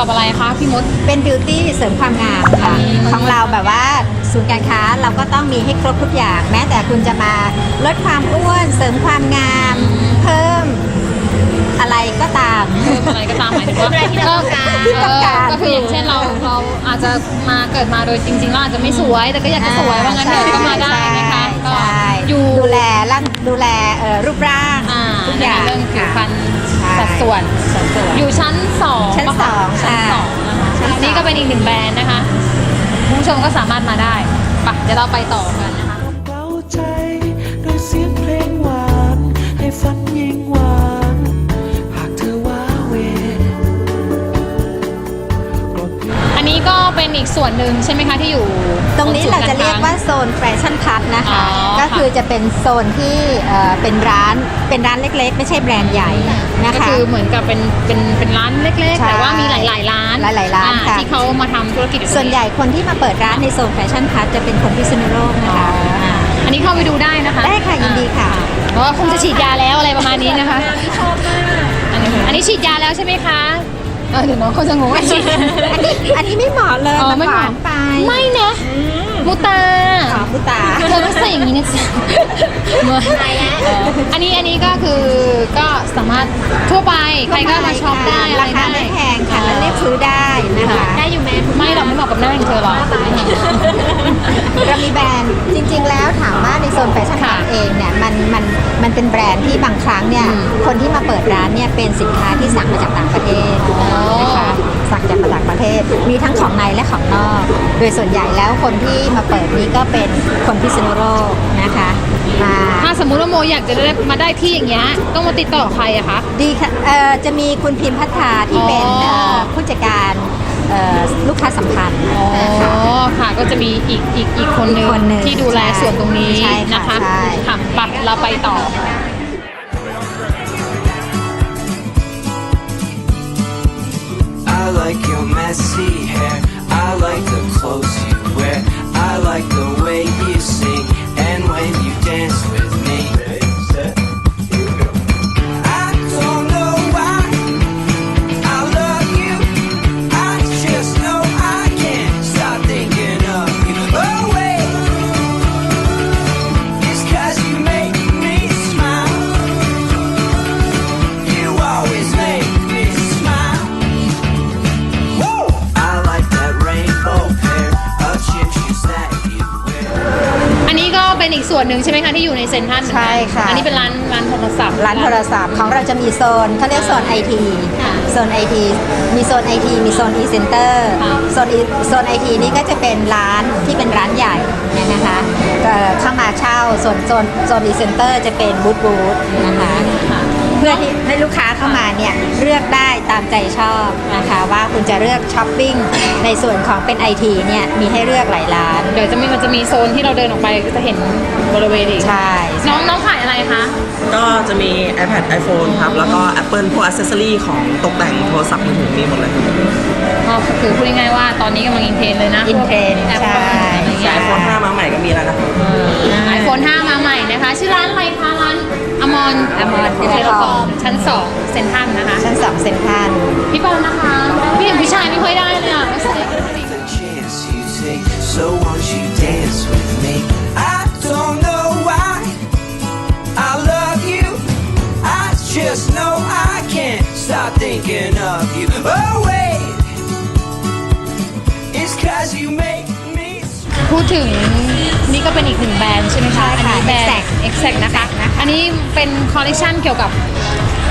กับอะไรคะพี่มด เป็นบิวตี้เสริมความงามค่ะอืมของเราแบบว่าศูนย์การค้าเราก็ต้องมีให้ครบทุกอย่าง แม้แต่คุณจะมาลดความอ้วน เสริมความงาม เพิ่มอะไรก็ตาม เพิ่มอะไรก็ตามหมายถึงว่าอะไรที่เราต้องการเที่ต้องการก็คืออย่างเช่นเราเราอาจจะมาเกิดมาโดยจริงๆเราอาจจะไม่สวย แต่ก็อยากจะสวยว่างั้นเถอะก็มาได้นะคะก็ใช่อยู่ดูแลร่าง ดูแลเอ่อรูปร่างอ่าทุกในอย่างเรื่องผิวพรรณใช่สัดส่วนสัดส่วน อยู่ชั้นสองชั้นปะคะสองชั้นค่ะสองนะคะชั้นสอง นี่ก็เป็นอีกหนึ่งแบรนด์นะคะคุณผู้ชมก็สามารถมาได้ไปเดี๋ยวเราไปต่อกันนะคะเร้าใจด้วยเสียงเพลงหวาน ให้ฝัน ก็เป็นอีกส่วนหนึ่งใช่ไหมคะที่อยู่ ตรงนี้เราจะเรียกว่าโซนแฟชั่นพัทนะคะ อ๋อก็คือจะเป็นโซนที่เอ่อเป็นร้านเป็นร้านเล็กๆ ไม่ใช่แบรนด์ใหญ่นะก็คะ คือเหมือนกับเป็นเป็นเป็นร้านเล็กๆใช่แต่ว่ามีหลาย ๆ ร้านหลายๆร้านอ่ค่ะ ที่เขามาทำธุรกิจอยู่ตรงส่วนใหญ่คนที่มาเปิดร้านในโซนแฟชั่นพัทจะเป็นคนพิษณุโลกนะคะา อันนี้เข้าไปดูได้นะคะได้ค่ะยินดีค่ะ เพราะว่าคงจะฉีดยาแล้วอะไรประมาณนี้นะคะชอบมากอันนี้อันนี้ฉีดยาแล้วใช่ไหมคะ เออเดี๋ยวน้องเขาจะงงว่าฉีดอันนี้อันนี้ไม่เหมาะเลยอ๋อมันไม่หเหมาะวานไปไม่นะมุตาขอพุตาเธอต้องใส่อย่างนี้นะจ๊ะเมื่อเอออันนี้อันนี้ก็คือก็สามารถทั่วไปใครก็มาช็อปได้อะไรราคาได้ไม่แพงค่ะและเรียกซื้อได้นะคะได้อยู่ไหมไม่หรอกไม่เหมาะกับหน้าอย่างเธอหรอกเรามีแบรนด์จริง ๆ แล้วถามว่าในโซนแฟชั่นค่ะร้านเองเนี่ยมันมัน มันเป็นแบรนด์ที่บางครั้งเนี่ยอืมคนที่มาเปิดร้านเนี่ยเป็นสินค้าที่สั่งมาจากต่างประเทศอ๋อนะคะสั่งจากต่างประเทศ มีทั้งของในและของนอก โดยส่วนใหญ่แล้วคนที่มาเปิดนี้ก็เป็นคนพิษณุโลกนะคะมาถ้าสมมุติว่าโมอยากจะได้มาได้ที่อย่างเงี้ยต้องมาติดต่อใครอะคะดีค่ะเอ่อจะมีคุณพิมพ์พัฒนาที่เป็นอ๋อเอ่อผู้จัดการ เอ่อลูกค้าสัมพันธ์อ๋อนะคะ ค่ะก็จะมีอีกอีกอีกคนหนึ่งอีกคนหนึ่งที่ดูแลส่วนตรงนี้ใช่ค่ะนะคะใช่ ค่ะปัดเราไปต่อ I like your messy hair. I like the clothes you wear. I like the way หนึ่งใช่ไหมคะที่อยู่ในเซ็นทรัลเหมือนกันใช่ค่ะ อันนี้เป็นร้านร้านโทรศัพท์ ร้านโทรศัพท์ของเราจะมีโซนเขาเรียกโซนไอทีค่ะโซนไอทีมีโซนไอทีมีโซนอีเซ็นเตอร์ค่ะ โซน E- โซนไอทีนี่ก็จะเป็นร้านที่เป็นร้านใหญ่เนี่ยนะคะก็เข้ามาเช่าโซนโซนโซนอีเซ็นเตอร์จะเป็นบูธบูธนะคะค่ะ เพื่อที่ให้ลูกค้าเข้ามาเนี่ยเลือกได้ตามใจชอบนะคะ ว่าคุณจะเลือกช้อปปิ้งในส่วนของเป็นไอทีเนี่ยมีให้เลือกหลายร้าน เดี๋ยวจะมีมันจะมีโซนที่เราเดินออกไปก็จะเห็นบริเวณอีกใช่ น้องน้องขายอะไรคะก็จะมี iPad iPhone ครับ แล้วก็ Apple พวกอ c เซสซอรี่ของตกแต่งโทรศัพท์มือถือมีหมดเลยครับก็คือพูดง่ายๆว่าตอนนี้กำลังอินเทรนด์เลยนะอินเทรนด์แอปใช่อะไรอย่างเงี้ยไอโฟน5มาใหม่ก็มีแล้วนะครับไอโฟน5มาใหม่นะคะ ชื่อร้านอะไรคะร้าน อมรอมรเทเลคอมชั้น2เซ็นทรัลนะคะ ชั้นสองเซ็นทรัลพี่ปอนนะคะ พี่เห็นผู้ชายไม่ค่อยได้เลยอะ The chance you take, so won't you dance with me? I don't know why I love you. I just know I can't stop thinking of you. Oh wait, it's 'cause you make me. smile. พูดถึงนี่ ก็เป็นอีกหนึ่งแบรนด์ใช่ไหมคะใช่ค่ะอันนี้แบรนด์ Exact Exact นะคะ อันนี้เป็นคอลเลคชันเกี่ยวกับ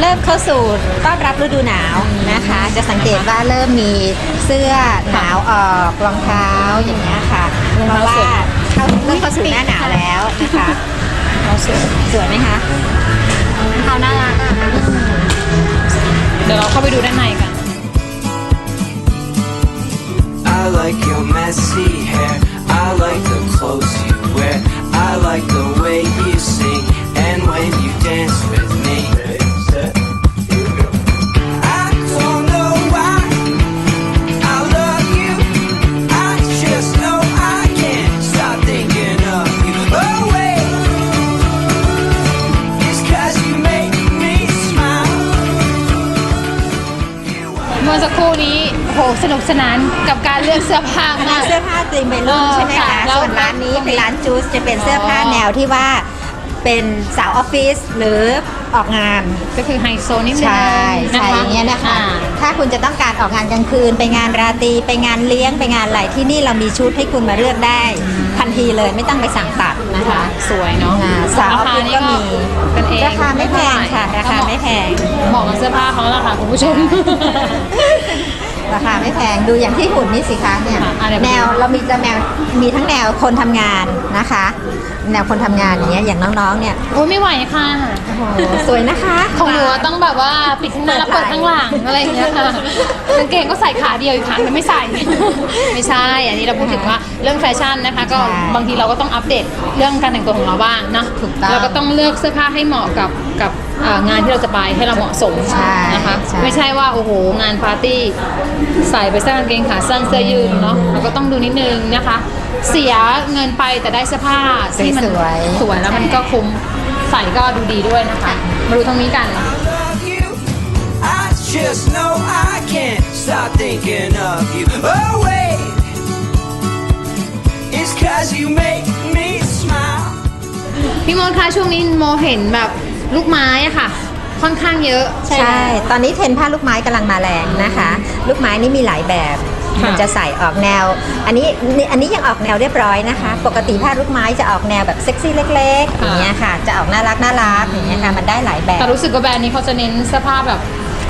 เริ่มเข้าสู่ต้อนรับฤดูหนาวนะคะ จะสังเกตว่าเริ่มมีเสื้อหนาวออกรองเท้าอย่างเงี้ยค่ะเพราะว่าเข้าเริ่มเข้าสู่หน้าหนาวแล้วนะคะเราสวยสวยไหมคะเขาน่ารักอะเดี๋ยวเราเข้าไปดูด้านในกัน I like your messy hair. I like the clothes you wear. I like the way สนุกสนานกับการเลือกเสื้อผ้ามาก เสื้อผ้าตีมเบลุ่นเออใช่ไหมค่ะคะแล้วส่วนร้านนี้ตรงนี้เป็นร้านจูสจะเป็นเสื้อผ้าอ๋อแนวที่ว่าเป็นสาวออฟฟิศหรือออกงานก็คือไฮโซนิดนึงใช่นะใช่คะอย่างเงี้ยนะคะอ่าถ้าคุณจะต้องการออกงานกลางคืน ไปงานราตรีไปงานเลี้ยงไปงานอะไรที่นี่เรามีชุดให้คุณมาเลือกได้ ทันทีเลยไม่ต้องไปสั่งตัดนะคะ สวยเนาะอ่าสาวออฟฟิศก็มีกันเองราคาไม่แพงค่ะราคาไม่แพงเหมาะกับเสื้อผ้าเขาแล้วค่ะคุณผู้ชม ราคาไม่แพงดูอย่างที่หุ่นนี่สิคะเนี่ยค่ะอะเดี๋ยวไปดูแนวเรามีจะแนวมีทั้งแนวคนทำงานนะคะ แนวคนทำงานอย่างเงี้ยอย่างน้องๆเนี่ยโอ้ยไม่ไหวค่ะ โอ้โหสวยนะคะ ของหนูอะต้องแบบว่าปิดข้างหน้าแล้วเปิดข้างหลังอะไรอย่างเงี้ยค่ะกางเกงก็ใส่ขาเดียวอีกขาแต่ไม่ใส่ ไม่ใช่ อันนี้เราพูดถึงว่าเรื่องแฟชั่นนะคะ ก็บางทีเราก็ต้องอัปเดตเรื่องการแต่งตัวของเราบ้างเนาะถูกต้อง เราก็ต้องเลือกเสื้อผ้าให้เหมาะกับ กับเอ่องานที่เราจะไปให้เราเหมาะสมใช่นะคะใช่ ไม่ใช่ว่าโอ้โหงานปาร์ตี้ใส่ไปเสื้อกางเกงขาสั้นเสื้อยืดเนาะเราก็ต้องดูนิดนึงนะคะ เสียเงินไปแต่ได้เสื้อผ้าที่มันสวยๆ สวยแล้วมันก็คุ้มใส่ก็ดูดีด้วยนะคะ มาดูตรงนี้กัน love you. I just know I can't stop thinking of you. Oh, wait. It's cause you make me smile. พี่มดคะช่วงนี้โมเห็นแบบ ลูกไม้อะค่ะ ค่อนข้างเยอะใช่ ตอนนี้เทรนด์ผ้าลูกไม้กำลังมาแรงนะคะ ลูกไม้นี่มีหลายแบบค่ะมันจะใส่ออกแนว อันนี้นี่อันนี้ยังออกแนวเรียบร้อยนะคะ ปกติผ้าลูกไม้จะออกแนวแบบเซ็กซี่เล็กๆอย่างเงี้ยค่ะ จะออกน่ารักน่ารักอย่างเงี้ยค่ะมันได้หลายแบบแต่รู้สึกว่าแบรนด์นี้เขาจะเน้นเสื้อผ้าแบบ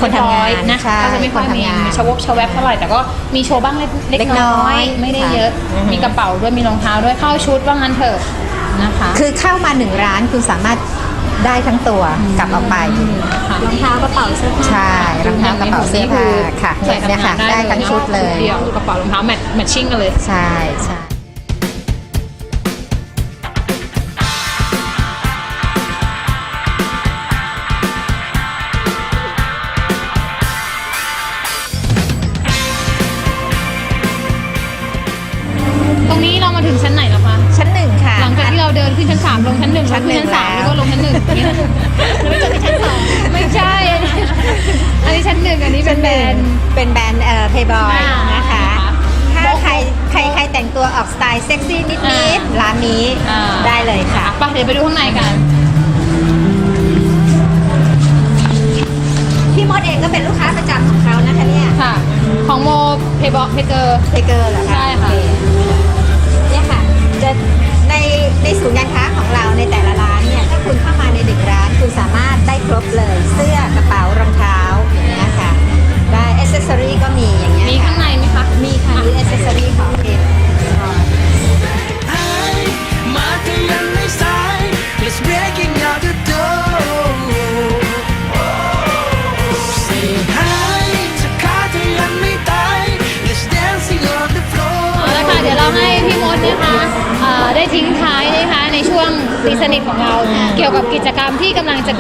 คนทำงานเรียบร้อยนะใช่เขาจะไม่ค่อยคนมีทำงานชวบชวบเท่าไหร่แต่ก็มีโชว์บ้างเล็กเล็กๆน้น้ออยยไม่ได้ค่ะเยอะอือฮึมีกระเป๋าด้วยมีรองเท้าด้วยเข้าชุดว่างั้นเถอะนะคะ คือเข้ามาหนึ่งร้านคุณสามารถ ได้ทั้งตัวกลับออกไป ค่ะรองเท้ากระเป๋าเสื้อผ้าใช่รองเท้ากระเป๋าเสื้อผ้าค่ะใส่เนี่ยทำงาค่ะนได้ทั้งชุดเลย เดียวกระเป๋ารองเท้าแมทแมทชิ่งกันเลย ใช่ใช่ ชั้นสามลงชั้นหนึ่งชั้นหนึ่ขึ้นงชั้นสามแล้แล้ววก็ลงชั้นหนึ่งนี่นะไม่จบที่ชั้นสองไม่ใช่อันนี้อันนี้ชั้นหนึ่งอันนี้เป็นแบรนด์เป็นแบรนด์เอ่อเพย์บอยอ่านนะคะ ถ้าโบกใครใครใครแต่งตัวออกสไตล์เซ็กซี่นิอ่าดๆร้านนี้อ่าได้เลยค่ะไปเดี๋ยวไปดูข้างในกันพี่มดเองก็เป็นลูกค้าประจำของเขานะคะเนี่ยค่ะ ของโมเพย์บ็อกเพเกอร์เพเกอร์เหรอคะใช่ค่ะโอเเนี่ยค่ะจะ ในในศูนย์การค้าของเราในแต่ละร้านเนี่ยถ้าคุณเข้ามาในหนึ่งร้าน คุณสามารถได้ครบเลย เสื้อกระเป๋ารองเท้า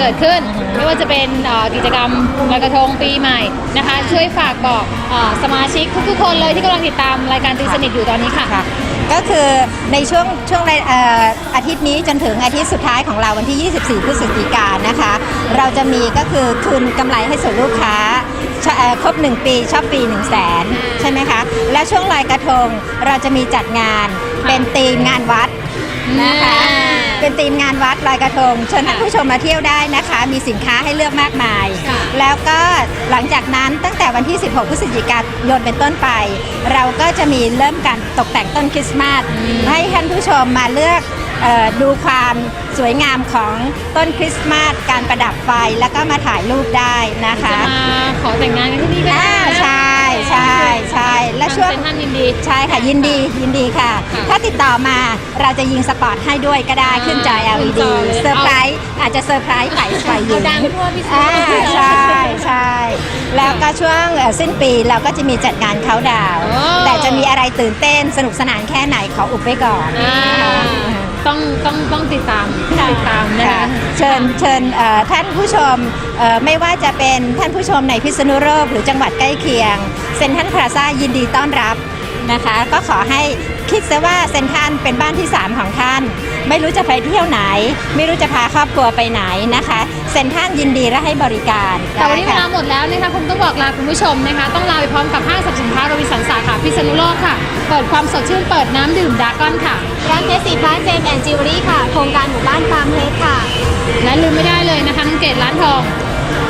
เกิดขึ้น ไม่ว่าจะเป็นกิจกรรมลอยกระทงปีใหม่นะคะ ช่วยฝากบอกอสมาชิกทุกๆคนเลยที่กำลังติดตามรายการตีสนิทอยู่ตอนนี้ค่ะคะก็คือในช่วงช่วงอออาทิตย์นี้จนถึงอาทิตย์สุดท้ายของเราวันที่ 24 พฤศจิกายนนะคะ เราจะมีก็คือคืนกำไรให้ส่วนลูกค้าครบ 1 ปีชอบปี 1 0 0 0 0แสนใช่ไหมคะ และช่วงลอยกระทงเราจะมีจัดงานเป็นธีมงานวัดนะคะ เป็นธีมงานวัดลอยกระทงเชิญท่านผู้ชมมาเที่ยวได้นะคะ มีสินค้าให้เลือกมากมาย ค่ะ แล้วก็หลังจากนั้นตั้งแต่วันที่ 16 พฤศจิกายนเป็นต้นไป เราก็จะมีเริ่มการตกแต่งต้นคริสต์มาสให้ท่านผู้ชมมาเลือกเออดูความสวยงามของต้นคริสต์มาสการประดับไฟแล้วก็มาถ่ายรูปได้นะคะ จะมาขอแต่งงานกันที่นี่ก็อ่าได้นะ ใช่ ใช่ใช่และช่วง ทางเซ็นทรัลยินดี ใช่ค่ะ ยินดียินดีค่ะ ค่ะถ้าติดต่อมาเราจะยิงสปอตให้ด้วยก็ได้ขึ้นจออ่า LED ขึ้นจอเลยเซอร์ไพรส์อาจจะเซอร์ไพรส์ฝ่ายฝ่ายหญิงเอาดังทั่วพิศนุอ่าโลก ใช่ใช่แล้วก็ช่วงเอ่อสิ้นปีเราก็จะมีจัดงานเขาดาวน์โอ้แต่จะมีอะไรตื่นเต้นสนุกสนานแค่ไหนขออุบไว้ก่อนอ่า ต้องต้องต้องติดตามติดตามนะค่ะคะเชิญเชิญเอ่อท่านผู้ชมเอ่อไม่ว่าจะเป็นท่านผู้ชมในพิษณุโลกหรือจังหวัดใกล้เคียงเซ็นทรัลพลาซ่ายินดีต้อนรับ นะคะ ก็ขอให้คิดซะว่าเซนทรันเป็นบ้านที่ 3 ของท่าน ไม่รู้จะไปเที่ยวไหน ไม่รู้จะพาครอบครัวไปไหนนะคะ เซนทรันยินดีและให้บริการแต่วันนี้เวได้ลาค่ะหมดแล้วนะคะคงต้องบอกลาคุณผู้ชมนะคะ ต้องลาไปพร้อมกับห้างสรรพสินค้าโรบินสันสาขาพิษณุโลกค่ะ เปิดความสดชื่นเปิดน้ำดื่มดากอนค่ะ ร้านเพชรสีฟ้าเจมแอนจิวเวลรี่ค่ะ โครงการหมู่บ้านฟาร์มเพชรค่ะ และลืมไม่ได้เลยนะคะน้องเกดร้านทอง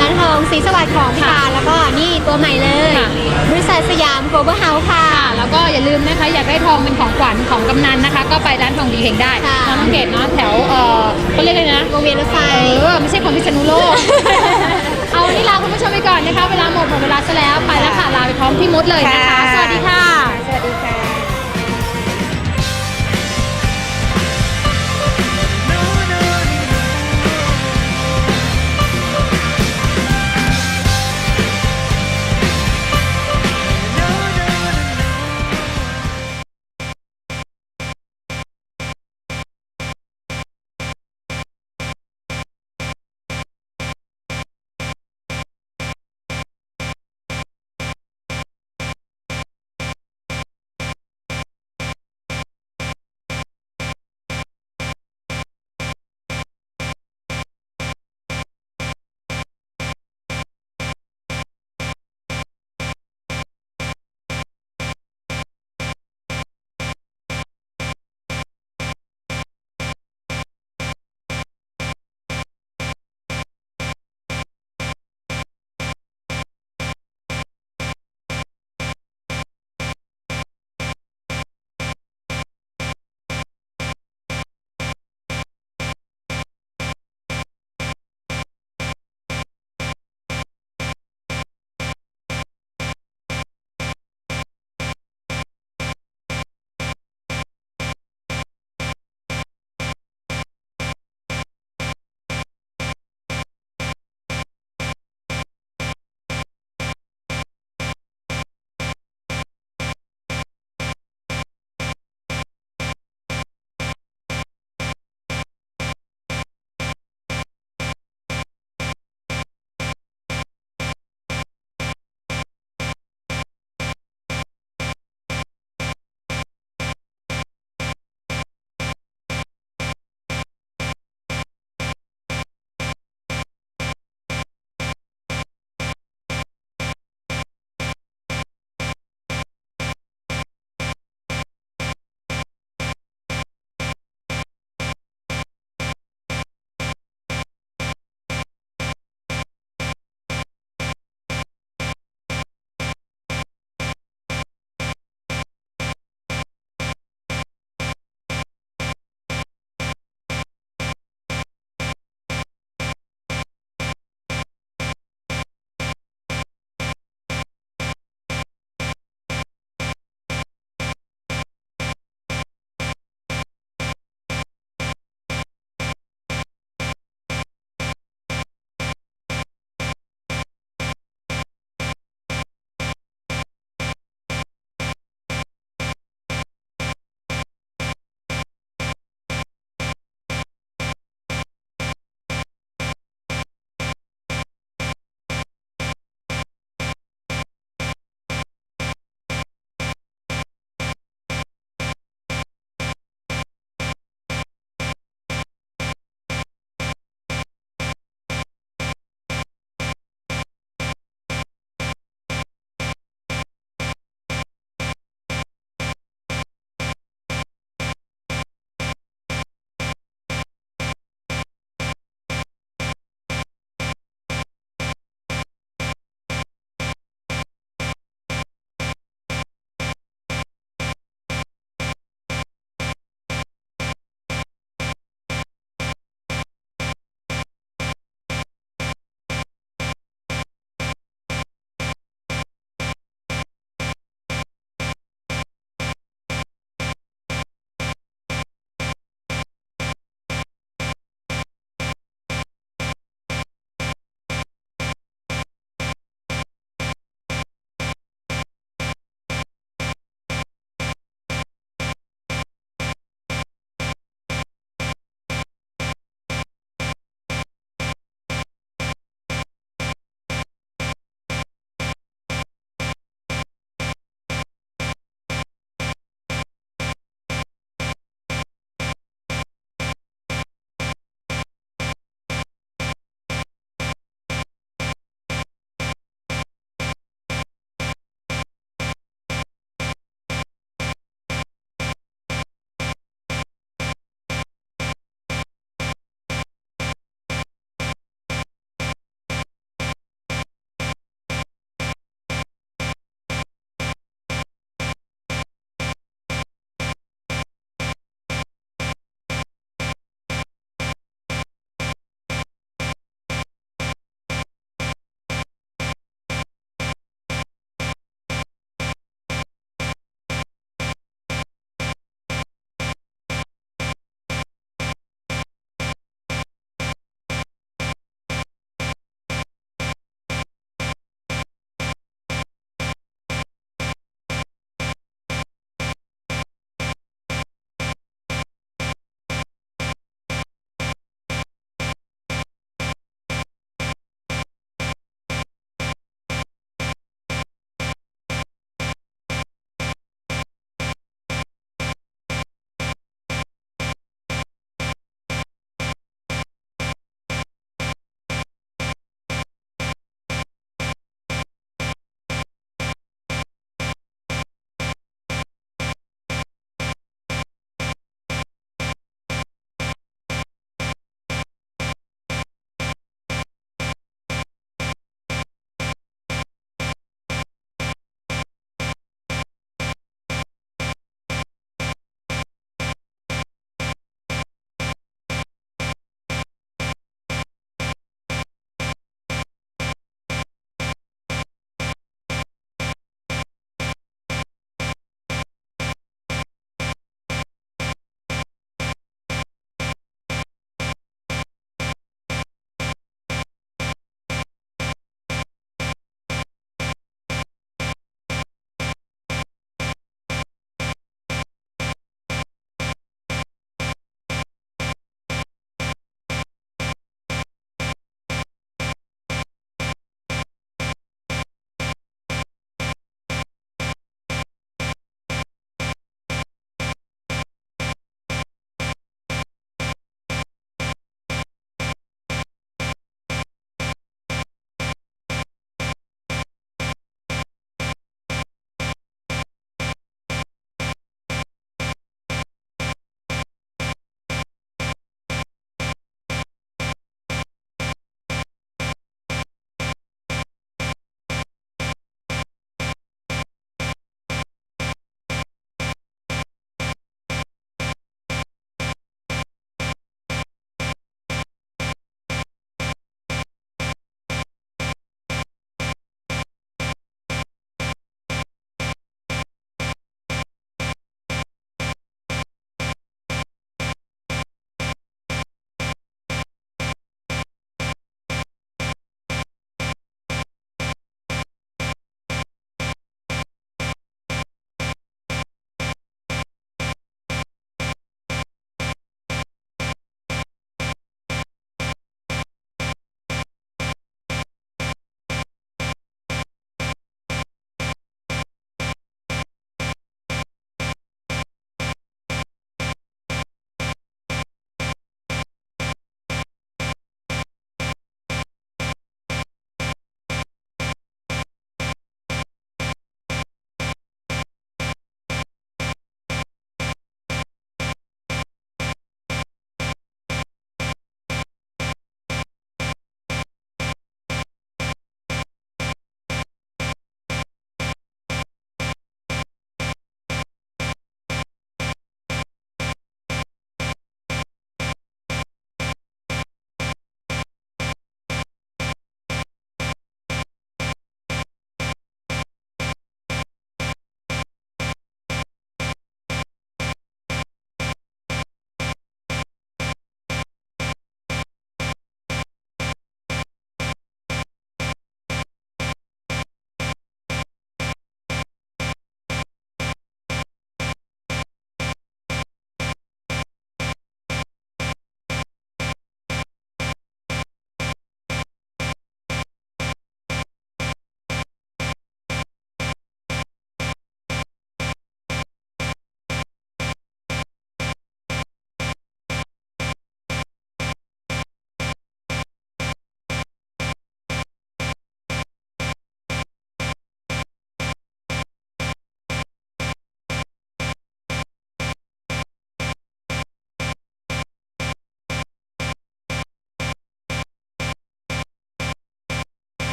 ร้านทองสีสวัสดิ์ของพี่ค่ะตาแล้วก็นี่ตัวใหม่เลยค่ะ บริษัทสยามโกลบอลเฮาส์ค่ะ ค่ะแล้วก็อย่าลืมนะคะอยากได้ทองเป็นของขวัญของกำนันนะคะ ก็ไปร้านทองดีเฮงได้ค่ะ น้องเกดเนาะแถวเออเขาเรียกเลยนะ วงเวียนรถไฟ เออไม่ใช่คนพิษณุโลก เอาวันนี้ลาคุณผู้ชมไปก่อนนะคะ เวลาหมดหมดเวลาซะแล้วไปแล้วค่ะลาไปพร้อมพี่มดเลยนะคะ ค่ะ สวัสดีค่ะ